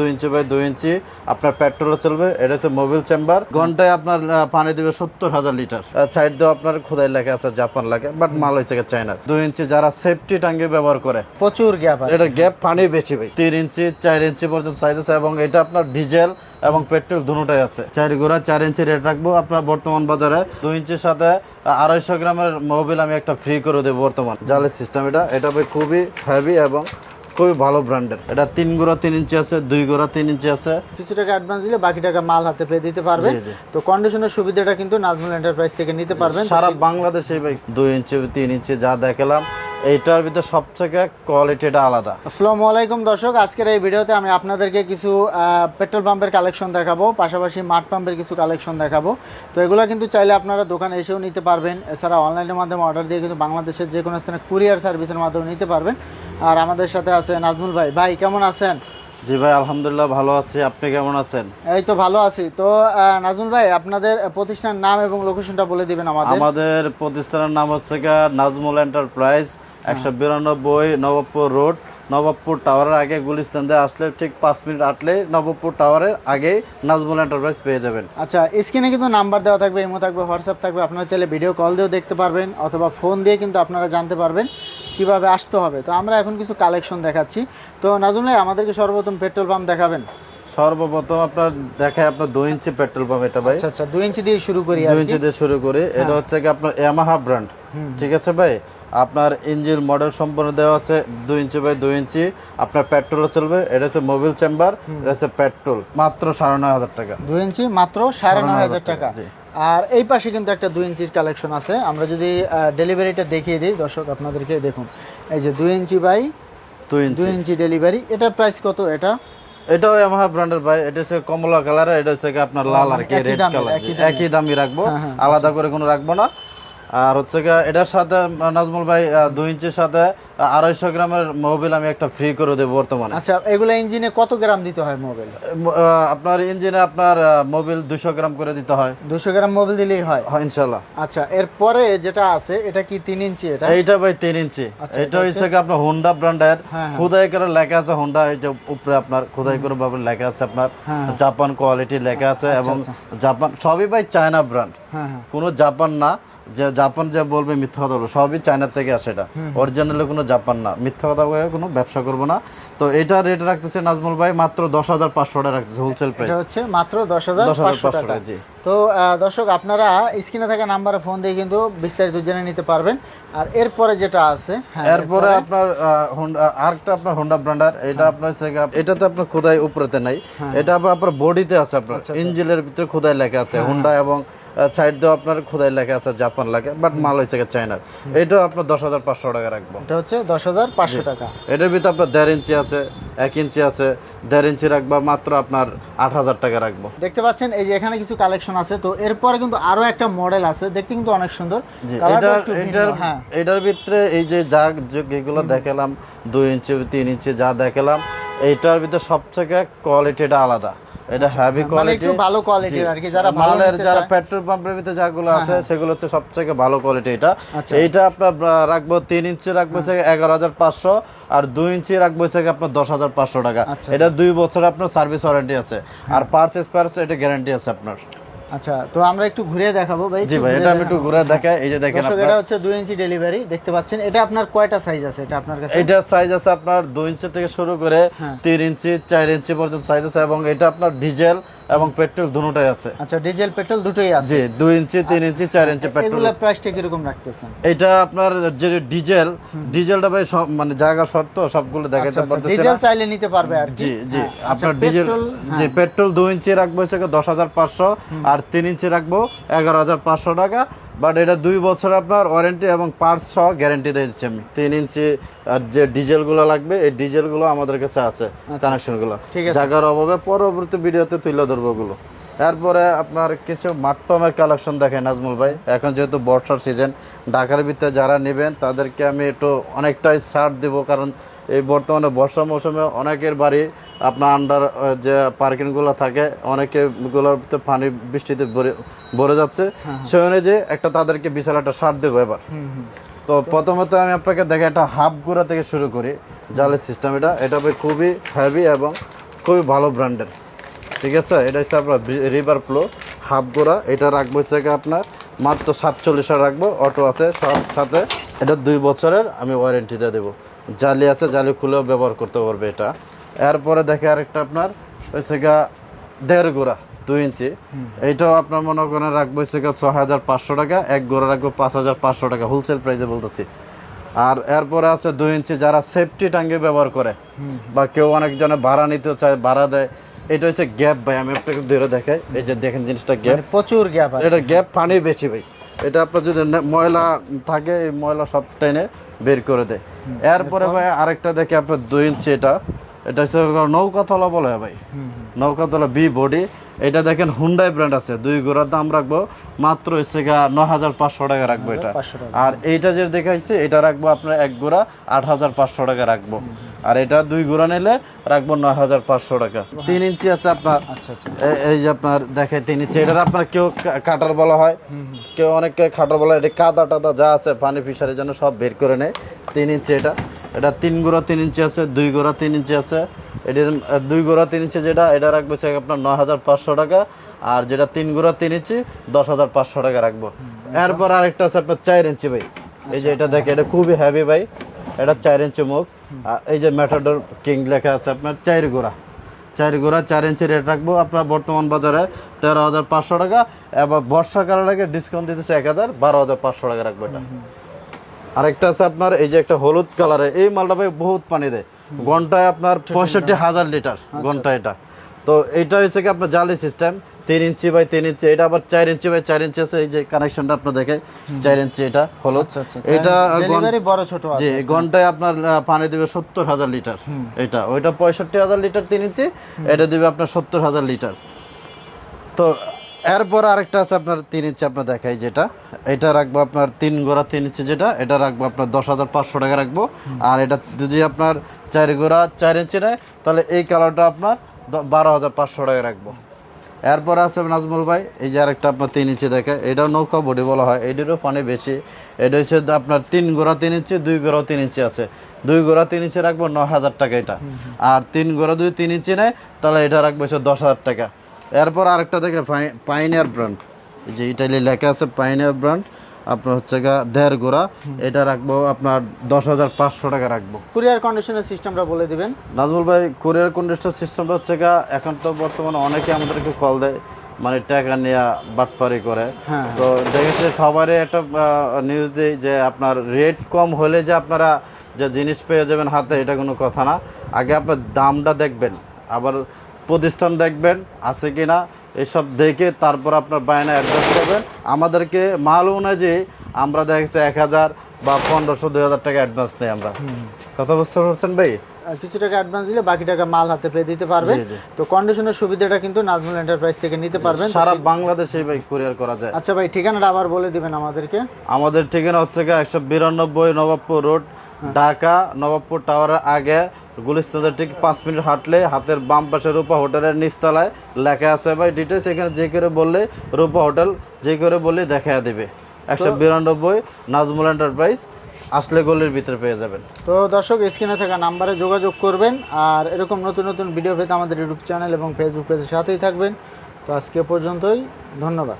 দুই inch by দুই ইঞ্চি আপনার পেট্রোল চলবে এটা হচ্ছে মোবিল চেম্বার। ঘন্টায় আপনার পানি দেবে সত্তর হাজার লিটার। সাইড দিয়ে আপনার খোদাই লেখা আছে জাপান লাগে বাট মাল হয়েছে চায়নার দুই ইঞ্চি যারা সেফটি টাঙ্গি ব্যবহার করে। প্রচুর গ্যাপ এটা গ্যাপ পানি বেশি ভাই। তিন ইঞ্চি চার ইঞ্চি পর্যন্ত সাইজ আছে এবং এটা আপনার ডিজেল এবং পেট্রোল দুটোটাই আছে। চার গোড়া চার ইঞ্চি রেট রাখব আপনার বর্তমান বাজারে। দুই ইঞ্চির সাথে আড়াইশো গ্রামের মোবিল আমি একটা ফ্রি করে দেবো বর্তমান। জালের সিস্টেম এটা। এটা খুবই হেভি এবং খুবই ভালো ব্র্যান্ডের। এটা তিন গোড়া তিন ইঞ্চি আছে দুই গোড়া তিন ইঞ্চি আছে। কিছু টাকা অ্যাডভান্স দিলে বাকি টাকা মাল হাতে পেয়ে দিতে পারবেন। তো কন্ডিশনের সুবিধাটা কিন্তু নাজমুল এন্টারপ্রাইজ থেকে নিতে পারবেন। সারা বাংলাদেশে ভাই দুই ইঞ্চি তিন ইঞ্চি যা দেখালাম এইটার ভিতরে সবথেকে কোয়ালিটিটা আলাদা। আসসালামু আলাইকুম দর্শক আজকের এই ভিডিওতে আমি আপনাদেরকে কিছু পেট্রোল পাম্পের কালেকশন দেখাবো পাশাপাশি মাঠ পাম্পের কিছু কালেকশন দেখাবো। তো এগুলো কিন্তু চাইলে আপনারা দোকানে এসেও নিতে পারবেন। এছাড়া অনলাইনের মাধ্যমে অর্ডার দিয়ে কিন্তু বাংলাদেশের যে কোনো স্থানে কুরিয়ার সার্ভিসের মাধ্যমে নিতে পারবেন। আর আমাদের সাথে আছে নাজমুল ভাই। ভাই কেমন আছেন? জি ভাই আলহামদুলিল্লাহ ভালো আছি। আপনি কেমন আছেন? এই তো ভালো আছি। তো নাজমুল ভাই আপনাদের প্রতিষ্ঠানের নাম এবং লোকেশনটা বলে দিবেন আমাদের। আমাদের প্রতিষ্ঠানের নাম হচ্ছে গা নাজমুল এন্টারপ্রাইজ একশো বিরানব্বই নবাবপুর রোড নবাবপুর টাওয়ারের আগে গুলিস্তান দিয়ে আসলে ঠিক পাঁচ মিনিট আটলে নবাবপুর টাওয়ারের আগে নাজমুল এন্টারপ্রাইজ পেয়ে যাবেন। আচ্ছা স্ক্রিনে কিন্তু নাম্বার দেওয়া থাকবে ইমো থাকবে হোয়াটসঅ্যাপ থাকবে। আপনারা চাইলে ভিডিও কল দিয়েও দেখতে পারবেন অথবা ফোন দিয়ে কিন্তু আপনারা জানতে পারবেন। কীভাবে আসতে হবে? তো আমরা এখন কিছু কালেকশন দেখাচ্ছি। তো নাজুম ভাই আমাদেরকে সর্বপ্রথম পেট্রোল পাম্প দেখাবেন। সর্বপ্রথম আপনার দেখায় আপনার দুই ইঞ্চি পেট্রোল পাম্প এটা ভাই। আচ্ছা আচ্ছা দুই ইঞ্চি দিয়ে শুরু করি দুই ইঞ্চি দিয়ে শুরু করি। এটা হচ্ছে কি আপনার ইয়ামাহা ব্র্যান্ড ঠিক আছে ভাই? আপনার ইঞ্জিন মডেল সম্পূর্ণ দেওয়া আছে দুই ইঞ্চি বাই দুই ইঞ্চি। আপনার পেট্রোল চলবে। এটা হচ্ছে মোবিল চেম্বার এটা হচ্ছে পেট্রোল মাত্র সাড়ে নয় হাজার টাকা। দুই ইঞ্চি মাত্র সাড়ে নয় হাজার টাকা। আর এই পাশে কিন্তু একটা দুই ইঞ্চির কালেকশন আছে। আমরা যদি ডেলিভারিটা দেখিয়ে দিই দর্শক আপনাদেরকে দেখুন। এই যে দুই ইঞ্চি বাই দুই ইঞ্চি। দুই ইঞ্চি ডেলিভারি এটার প্রাইস কত এটা? এটাও আমার ব্র্যান্ডের ভাই এটা হচ্ছে কমলা কালার এটা হচ্ছে আপনার লাল আর কি একই রেড কালার একই দামই রাখব হ্যাঁ, হ্যাঁ, আলাদা করে কোনো রাখব না। আর হচ্ছে এটার সাথে নাজমুল ভাই দুই ইঞ্চির সাথে আড়াইশো গ্রামের মোবিল আমি একটা ফ্রি করে দেবো বর্তমানে। আচ্ছা এগুলো ইঞ্জিনে কত গ্রাম দিতে হয় মোবাইল আপনার ইঞ্জিনে আপনার মোবিল দুশো গ্রাম করে দিতে হয়। দুশো গ্রাম মোবাইল দিলেই হয়? হয়, ইনশাল্লাহ আচ্ছা এরপরে যেটা আছে এটা কি তিন ইঞ্চি এটা? এইটা ভাই তিন ইঞ্চি। আচ্ছা, এটা হচ্ছে কি আপনার হোন্ডা ব্র্যান্ডের। হ্যাঁ, খুদাই করে লেখা আছে হোন্ডা এই যে উপরে আপনার খুদাই করে ভাবে লেখা আছে আপনার। হ্যাঁ, জাপান কোয়ালিটি লেখা আছে এবং জাপান সবই ভাই চায়না ব্র্যান্ড। হ্যাঁ হ্যাঁ। কোনো জাপান না। যে জাপান যে বলবে মিথ্যা কথা বলবে সবই চায়না থেকে আসে এটা। অরিজিনালে কোনো জাপান না। মিথ্যা কথা কোনো ব্যবসা করব না। তো এটা রেট রাখতেছে নাজমুল ভাই মাত্র দশ হাজার পাঁচশো টাকা রাখতেছে হোলসেল প্রাইস এটা হচ্ছে মাত্র দশ হাজার পাঁচশো টাকা জি। তো দর্শক আপনারা স্ক্রিনে থাকা নাম্বারে ফোন দিয়ে কিন্তু বিস্তারিত জেনে নিতে পারবেন। আর এরপরে যেটা আছে হ্যাঁ এরপরে? আপনার হোন্ডা আরেকটা আপনার হোন্ডা ব্র্যান্ডার এটা আপনার হচ্ছে গিয়ে- এটাতে আপনার খোদাই উপরেতে নাই। এটা আপনার আপনার বডিতে আছে আপনার। ইঞ্জিনের ভিতরে খোদাই লেখা আছে। হোন্ডা এবং সাইড দিয়ে আপনার খোদাই লেখা আছে জাপান লাগে বাট মাল হয়েছে চায়নার এটা আপনার দশ হাজার পাঁচশো টাকা রাখব। এটা হচ্ছে দশ হাজার পাঁচশো টাকা। এটার ভিতরে আপনার দেড় ইঞ্চি আছে এক ইঞ্চি আছে দেড় ইঞ্চি রাখব মাত্র আপনার আট হাজার টাকা রাখব। দেখতে পাচ্ছেন এই যে এখানে কিছু কালেকশন আছে তো এরপরে কিন্তু আরও একটা মডেল আছে দেখতে কিন্তু অনেক সুন্দর। এটার এটার হ্যাঁ। এটার ভিতরে এই যে যা যেগুলো দেখালাম দুই ইঞ্চি তিন ইঞ্চি যা দেখালাম এইটার ভিতরে সবথেকে কোয়ালিটিটা আলাদা। এটা হ্যাভি মানে কোয়ালিটি ভালো কোয়ালিটির আর কি যারা মালের যারা পেট্রোল পাম্পের ভিতরে যাগুলো আছে সেগুলো হচ্ছে সবথেকে ভালো কোয়ালিটি এটা। আচ্ছা। এইটা আপনার রাখব তিন ইঞ্চি রাখব হচ্ছে এগারো হাজার পাঁচশো আর দুই ইঞ্চি রাখব হচ্ছে আপনার দশ হাজার পাঁচশো টাকা। আচ্ছা। এটা দুই বছর আপনার সার্ভিস ওয়ারেন্টি আছে। আর পার্স স্পার্স এটা গ্যারান্টি আছে আপনার। আচ্ছা তো আমরা একটু ঘুরে দেখাবো ভাই জি ভাই এটা আমি একটু ঘুরে দেখাই। এই যে দেখেন আপনারা এটা হচ্ছে দুই ইঞ্চি ডেলিভারি দেখতে পাচ্ছেন। এটা আপনার কয়টা সাইজ আছে? এটা আপনার কাছে? এটা সাইজ আছে আপনার দুই ইঞ্চি থেকে শুরু করে হ্যাঁ। তিন ইঞ্চি চার ইঞ্চি পর্যন্ত সাইজ আছে এবং এটা আপনার ডিজেল এবং পেট্রোল দুটোই আছে। আচ্ছা ডিজেল পেট্রোল দুটোই আছে। জি 2 ইঞ্চি 3 ইঞ্চি 4 ইঞ্চি পেট্রোল। এগুলা প্রাইসটা কি রকম রাখতেছেন? এটা আপনার যে ডিজেল ডিজেলটা ভাই সব মানে জায়গা শর্ত সবগুলো দেখাতে পারতেছি ডিজেল না। আচ্ছা, চাইলে নিতে পারবে আর জি জি হ্যাঁ, আচ্ছা, আপনার ডিজেল পেট্রোল, যে পেট্রোল 2 ইঞ্চি রাখব হাজার পাঁচশো আর 3 ইঞ্চি রাখব এগারো হাজার পাঁচশো টাকা। বাট এটা দুই বছর আপনার ওয়ারেন্টি এবং পার্টস সহ গ্যারেন্টি দিয়েছি আমি তিন ইঞ্চি আর যে ডিজেলগুলো লাগবে এই ডিজেলগুলো আমাদের কাছে আছে কানেকশনগুলো আচ্ছা। ঠিক আছে। জায়গার অভাবে পরবর্তী ভিডিওতে তুলে ধরবো ওগুলো এরপরে আপনার কিছু মাটপামের কালেকশন দেখেন নাজমুল ভাই এখন যেহেতু বর্ষার সিজন ঢাকার ভিতরে যারা নেবেন তাদেরকে আমি একটু অনেকটাই ছাড় দেব কারণ এই বর্তমানে বর্ষা মৌসুমে অনেকের বাড়ি আপনার আন্ডার যে পার্কিংগুলো থাকে অনেকে গুলোর পানি বৃষ্টিতে ভরে যাচ্ছে। সেই অনুযায়ী একটা তাদেরকে বিশাল একটা ছাড় দেবো এবার। তো প্রথমত আমি আপনাকে দেখে একটা হাফ গুঁড়া থেকে শুরু করি জালের সিস্টেম এটা। এটা খুবই হেভি এবং খুবই ভালো ব্র্যান্ডের ঠিক আছে? এটা হচ্ছে আপনার রিভার প্লো হাফ গোড়া। এটা রাখব হচ্ছে আপনার মাত্র সাতচল্লিশে রাখব। অটো আছে সব সাথে এটা দুই বছরের আমি ওয়ারেন্টি দিয়ে দেবো। জালি আছে জালি খুলেও ব্যবহার করতে পারবে এটা। এরপরে দেখে আরেকটা আপনার হচ্ছে গা দেড় গোড়া দুই ইঞ্চি। এইটাও আপনার মনে করেন রাখব হচ্ছে ছ হাজার পাঁচশো টাকা এক গোড়া রাখব পাঁচ হাজার পাঁচশো টাকা হোলসেল প্রাইসে বলতেছি। আর এরপরে আছে দুই ইঞ্চি যারা সেফটি টাঙ্গি ব্যবহার করে বা কেউ অনেকজনে ভাড়া নিতে চায় ভাড়া দেয় এটা হচ্ছে গ্যাপ ভাই আমি আপনাকে ধরে দেখাই এই যে দেখেন জিনিসটা গ্যাপ মানে প্রচুর গ্যাপ এটা গ্যাপ পানি বেশি ভাই। এটা আপনার যদি ময়লা থাকে এই ময়লা সব টেনে বের করে দেয়। এরপরে ভাই আরেকটা দেখে আপনার দুই ইঞ্চি এটা। এটা হচ্ছে নৌকাতলা বলে ভাই। নৌকাতলা বি বডি এটা দেখেন হুন্ডাই ব্র্যান্ড আছে দুই গোড়ার দাম রাখব মাত্র হচ্ছে গা ন হাজার পাঁচশো টাকা রাখব এটা। আর এইটা যে দেখাইছে এটা রাখব আপনার এক গোড়া আট হাজার পাঁচশো টাকা রাখব। আর এটা দুই গোড়া নিলে রাখব নয় হাজার পাঁচশো টাকা। তিন ইঞ্চি আছে আপনার আচ্ছা আচ্ছা। এই যে আপনার দেখে তিন ইঞ্চি এটার আপনার কেউ কাটার বলা হয়। কেউ অনেককে খাটার বলা হয় এটা কাদা টাদা যা আছে পানি ফিশারির জন্য সব বের করে নেয়। তিন ইঞ্চি এটা। এটা তিন গোড়া তিন ইঞ্চি আছে, দুই গোড়া তিন ইঞ্চি আছে। এটা দুই গোড়া তিন ইঞ্চি যেটা, এটা রাখব হচ্ছে আপনার নয় হাজার পাঁচশো টাকা। আর যেটা তিন গোড়া তিন ইঞ্চি, দশ হাজার পাঁচশো টাকা রাখব। এরপর আরেকটা আছে আপনার চার ইঞ্চি ভাই। এই যে এটা দেখে এটা খুবই হ্যাভি ভাই। এটা চার ইঞ্চি মুখ। এই যে ম্যাটাডোর কিং লেখা আছে আপনার চার গোড়া। চার গোড়া, চার ইঞ্চি রেট রাখব আপনার বর্তমান বাজারে তেরো হাজার পাঁচশো টাকা। এবার বর্ষাকালের আগে ডিসকাউন্ট দিতেছে এক হাজার, বারো হাজার পাঁচশো টাকা রাখব এটা। আরেকটা আছে আপনার এই যে একটা হলুদ কালারে এই মালটা ভাই বহুত পানি দেয়। ঘন্টায় আপনার পঁয়ষট্টি হাজার লিটার ঘণ্টা এটা। তো এটা হচ্ছে কি আপনার জালি সিস্টেম তিন ইঞ্চি বাই তিন ইঞ্চি এটা আবার চার ইঞ্চি বাই চার ইঞ্চি আছে এই যে কানেকশনটা আপনার দেখে চার ইঞ্চি এটা হলুদ। আচ্ছা আচ্ছা এটা বড় ছোট জি ঘন্টায় আপনার পানি দিবে সত্তর হাজার লিটার এটা। ওইটা পঁয়ষট্টি হাজার লিটার তিন ইঞ্চি এটা দিবে আপনার সত্তর হাজার লিটার। তো এরপর আরেকটা আছে আপনার তিন ইঞ্চি আপনার দেখাই যেটা। এটা রাখব আপনার তিন গোড়া, তিন ইঞ্চি যেটা, এটা রাখব আপনার দশ হাজার পাঁচশো টাকা রাখব। আর এটা যদি আপনার চার গোড়া চার ইঞ্চি নেয়, তাহলে এই কালারটা আপনার বারো হাজার পাঁচশো টাকা রাখব। এরপর আছে নাজমুল ভাই, এই যে আরেকটা আপনার তিন ইঞ্চি দেখে এটাও নৌকা বডি বলা হয় এটিরও পানি বেশি। এটা হচ্ছে আপনার তিন গোড়া, তিন ইঞ্চি, দুই গোড়াও তিন ইঞ্চি আছে। দুই গোড়া, তিন ইঞ্চি রাখব, ন হাজার টাকা এটা। আর তিন গোড়া দুই তিন ইঞ্চি নেয়, তাহলে এটা রাখব হচ্ছে দশ হাজার টাকা। এরপর আরেকটা দেখে পাইনিয়ার ব্র্যান্ড এই যে ইটালি লেখা আছে পাইনিয়ার ব্র্যান্ড আপনার হচ্ছে গা দেড় গোড়া। এটা রাখব আপনার দশ হাজার পাঁচশো টাকা রাখব। কুরিয়ার কন্ডিশনের সিস্টেমটা বলে দিবেন। নাজমুল ভাই কুরিয়ার কন্ডিশন সিস্টেমটা হচ্ছে গা এখন তো বর্তমানে অনেকে আমাদেরকে কল দেয় মানে টাকা নিয়ে বাটপারি করে। হ্যাঁ। তো দেখেছি সবারই একটা নিউজ দিই যে আপনার রেট কম হলে যে আপনারা যে জিনিস পেয়ে যাবেন হাতে এটা কোনো কথা না। আগে আপনার দামটা দেখবেন। আবার প্রতিষ্ঠান দেখবেন আছে কি না এসব দেখে তারপর আপনার বায়না অ্যাডভান্স করবেন। আমাদেরকে মাল অনুযায়ী আমরা দেখেছি এক হাজার বা পনেরোশো দুই হাজার টাকা অ্যাডভান্স নেই আমরা। কথা বুঝতে পারছেন ভাই? কিছু টাকা অ্যাডভান্স দিলে বাকি টাকা মাল হাতে পেয়ে দিতে পারবেন। জি। তো কন্ডিশনের সুবিধাটা কিন্তু নাজমুল এন্টারপ্রাইজ থেকে নিতে পারবেন। সারা বাংলাদেশে ভাই কুরিয়ার করা যায়। আচ্ছা ভাই ঠিকানাটা আবার বলে দিবেন আমাদেরকে। আমাদের ঠিকানা হচ্ছে একশো বিরানব্বই নবাবপুর রোড ঢাকা নবাবপুর টাওয়ারের আগে গুলিস্তানের ঠিক পাঁচ মিনিট হাঁটলে হাতের বাম পাশে রূপা হোটেলের নিচতলায় লেখা আছে, ভাই ডিটেলস এখানে যে করে বললে রূপা হোটেল যে করে বললে দেখা দেবে। একশো বিরানব্বই নাজমুল এন্টারপ্রাইজ আসলে গলির ভিতরে পেয়ে যাবেন। তো দর্শক, স্ক্রিনে থাকা নাম্বারে যোগাযোগ করবেন আর এরকম নতুন নতুন ভিডিও পেতে আমাদের ইউটিউব চ্যানেল এবং ফেসবুক পেজের সাথেই থাকবেন। তো আজকে পর্যন্তই, ধন্যবাদ।